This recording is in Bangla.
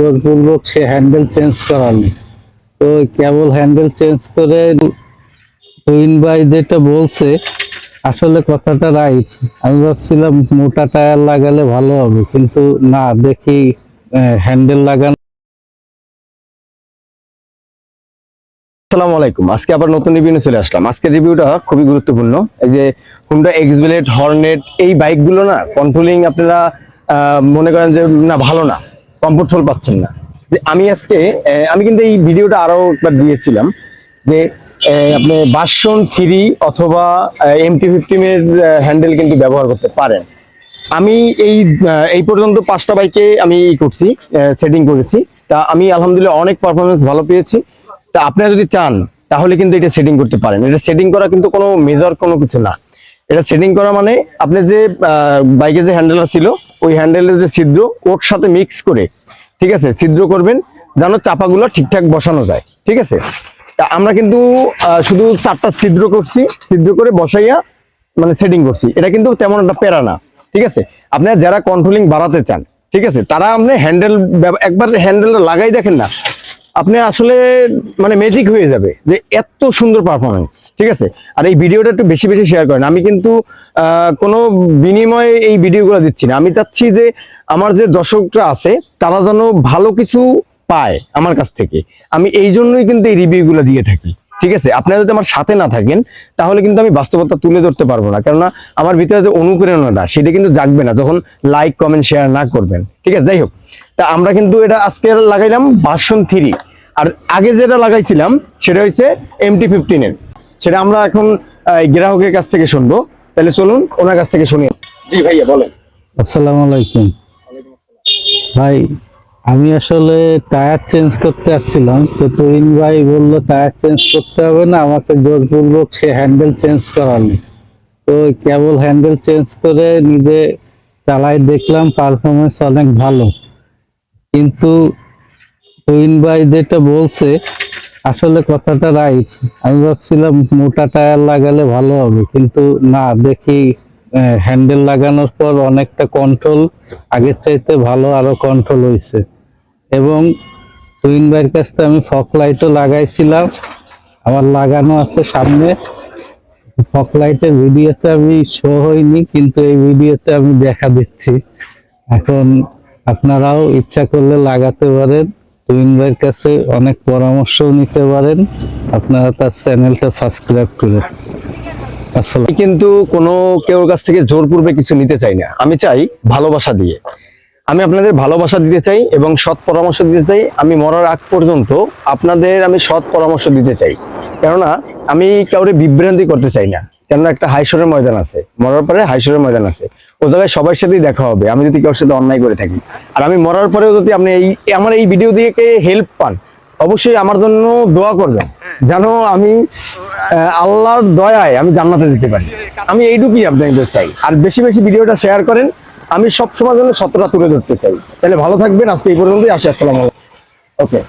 জোরপূর্বক সে হ্যান্ডেল চেঞ্জ করালো। তো কেবল হ্যান্ডেল চেঞ্জ করে তুইন ভাই যেটা বলছে, আসলে কথাটা রাইট আমি ভাবছিলাম মোটা টায়ার লাগালে ভালো হবে, কিন্তু না, দেখি হ্যান্ডেল লাগানো আসসালামু আলাইকুম আজকে আবার নতুন রিভিউ নিয়ে চলে আসলাম। আজকের রিভিউটা খুবই গুরুত্বপূর্ণ। এই যে হুন্ডা এক্সবেলেট হর্নেট এই বাইকগুলো না কন্ট্রোলিং আপনারা মনে করেন যে না, ভালো না। কমফোর্টফুল পাচ্ছেন না। যে আমি আজকে আমি কিন্তু এই ভিডিওটা আরও একবার দিয়েছিলাম যে আপনি বাসন থ্রি অথবা এমটি ফিফটিন এর হ্যান্ডেল কিন্তু ব্যবহার করতে পারেন। আমি এই এই পর্যন্ত পাঁচটা বাইকে আমি করছি সেটিং করেছি। তা আমি আলহামদুলিল্লাহ অনেক পারফরমেন্স ভালো পেয়েছি। তা আপনারা যদি চান, তাহলে কিন্তু এটা সেটিং করতে পারেন। এটা সেটিং করা কিন্তু কোনো মেজর কোনো কিছু না। এটা সেটিং করা মানে আপনি যে বাইকে যে হ্যান্ডেলটা ছিল ওই হ্যান্ডেলের যে ছিদ্র, ওর সাথে মিক্স করে, ঠিক আছে, ছিদ্র করবেন, যেন চাপাগুলো ঠিকঠাক বসানো যায়, ঠিক আছে? তা আমরা কিন্তু শুধু চারটা ছিদ্র করছি, ছিদ্র করে বসাইয়া মানে সেটিং করছি। এটা কিন্তু তেমন একটা প্যারা না, ঠিক আছে? আপনারা যারা কন্ট্রোলিং বাড়াতে চান, ঠিক আছে? তারা আপনি হ্যান্ডেল একবার হ্যান্ডেলটা লাগাই দেখেন না আপনি আসলে মানে ম্যাজিক হয়ে যাবে যে এত সুন্দর পারফরমেন্স ঠিক আছে? আর এই ভিডিওটা একটু বেশি বেশি শেয়ার করেন। আমি কিন্তু কোনো বিনিময়ে এই ভিডিওগুলো দিচ্ছি না। আমি চাচ্ছি যে আমার যে দর্শকরা আছে, তারা যেন ভালো কিছু পায় আমার কাছ থেকে। আমি এই জন্যই কিন্তু এই রিভিউগুলো দিয়ে থাকি, ঠিক আছে? আপনারা যদি আমার সাথে না থাকেন, তাহলে কিন্তু আমি বাস্তবতা তুলে ধরতে পারব না। কেননা আমার ভিতরে যে অনুপ্রেরণাটা, সেটা কিন্তু জাগবে না যখন লাইক কমেন্ট শেয়ার না করবেন। ঠিক আছে? যাই হোক। তা আমরা কিন্তু এটা আজকে লাগাইলাম ভার্সন থ্রি আর আগে যেটা লাগাইছিলাম, সেটা হচ্ছে এমটি ফিফটিনের সেটা আমরা এখন গ্রাহকের কাছ থেকে শুনব। তাহলে চলুন, ওনার কাছ থেকে শুনি। জি ভাইয়া, বলেন। আসসালামু আলাইকুম। ভাই, আমি আসলে টায়ার চেঞ্জ করতে আসছিলাম, তো তুহিন ভাই বলল টায়ার চেঞ্জ করতে হবে না, আমাকে জোরপূর্বক সে হ্যান্ডেল চেঞ্জ করালো। তো কেবল হ্যান্ডেল চেঞ্জ করে নিজে চালাই দেখলাম পারফরমেন্স অনেক ভালো। কিন্তু তুহিন ভাই যেটা বলছে, আসলে কথাটা রাইট আমি ভাবছিলাম মোটা টায়ার লাগালে ভালো হবে, কিন্তু না, দেখি হ্যান্ডেল লাগানোর পর অনেকটা কন্ট্রোল আগের চাইতে ভালো আরও কন্ট্রোল হয়েছে এবং তুইন ভাইয়ের কাছ থেকে আমি ফক লাইটও লাগাইছিলাম, আমার লাগানো আছে সামনে। ফক লাইটের ভিডিওতে আমি শো হইনি, কিন্তু এই ভিডিওতে আমি দেখা দিচ্ছি। এখন আপনারাও ইচ্ছা করলে লাগাতে পারেন। তুইন ভাইয়ের কাছে অনেক পরামর্শও নিতে পারেন। আপনারা তার চ্যানেলটা সাবস্ক্রাইব করে আমি কিন্তু কোনো কেউ কাছ থেকে জোরপূর্বে কিছু নিতে চাই না। আমি চাই ভালোবাসা দিয়ে। আমি আপনাদের ভালোবাসা দিতে চাই এবং সৎ পরামর্শ দিতে চাই। আমি মরার আগ পর্যন্ত আপনাদের আমি সৎ পরামর্শ দিতে চাই। কেননা আমি কাউরে বিভ্রান্তি করতে চাই না। কেননা একটা হাইসরের ময়দান আছে। মরার পরে হাইসরের ময়দান আছে। ও জায়গায় সবার সাথেই দেখা হবে। আমি যদি কারোর সাথে অন্যায় করে থাকি। আর আমি মরার পরেও যদি আপনি এই আমার এই ভিডিও দিয়ে হেল্প পান, অবশ্যই আমার জন্য দোয়া করবেন। যেন আমি আল্লাহর দয়ায় আমি জান্নাতে দিতে পারি। আমি এইটুকুই আপনাদের চাই। আর বেশি বেশি ভিডিওটা শেয়ার করেন। আমি সব সময় জন্য সত্যটা তুলে ধরতে চাই। তাহলে ভালো থাকবেন। আজকে এই পর্যন্তই। আসি, আসসালামু ওকে